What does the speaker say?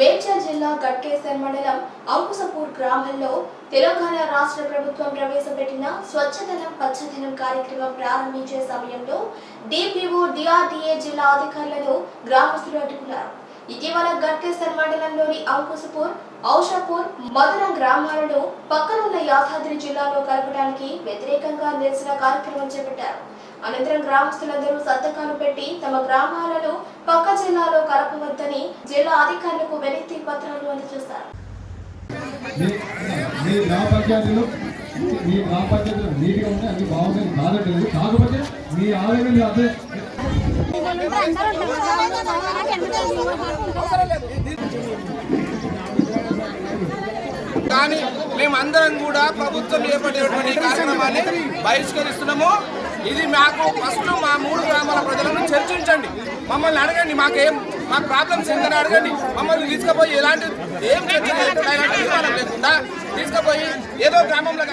మేడ్చల్ జిల్లా గట్కేసర్ మండలం అంకుసపూర్ గ్రామంలో తెలంగాణ రాష్ట్ర ప్రభుత్వం ప్రవేశపెట్టిన స్వచ్ఛధనం పచ్చదనం కార్యక్రమం ప్రారంభించే సమయంలో డిపిఓ డిఆర్డీఏ జిల్లా అధికారులను గ్రామస్తులు అడ్డుకున్నారు. ఇటీవల గట్కేసర్ మండలంలోని అంకుశపూర్ ఔషాపూర్ మధురం గ్రామాలను పక్కనున్న యాదాద్రి జిల్లాలో కలపడానికి వ్యతిరేకంగా నిరసన కార్యక్రమం చేపట్టారు. అనంతరం గ్రామస్తులందరూ సంతకాలు పెట్టి తమ గ్రామాలను పక్క జిల్లాలో కలపవద్దని జిల్లా అధికారులకు వినతి పత్రాలు అందజేశారు మీ మీ గ్రామ పంచాయతీలో మీ గ్రామ పంచాయతీలో నీట్గా ఉన్నాయి అన్ని బాగున్నాయి కాదట్లేదు కాకపోతే మీ ఆవేదన అర్థం కానీ మేమందరం కూడా ప్రభుత్వం చేపట్టేటువంటి ఈ కార్యక్రమాన్ని బహిష్కరిస్తున్నాము. ఇది మాకు ఫస్ట్ మా మూడు గ్రామాల ప్రజలను చర్చించండి. మమ్మల్ని అడగండి మాకేం మా ప్రాబ్లమ్స్ ఏంటని అడగండి. మమ్మల్ని తీసుకుపోయి ఎలాంటి ఏం లేకుండా లేకుండా తీసుకుపోయి ఏదో గ్రామంలో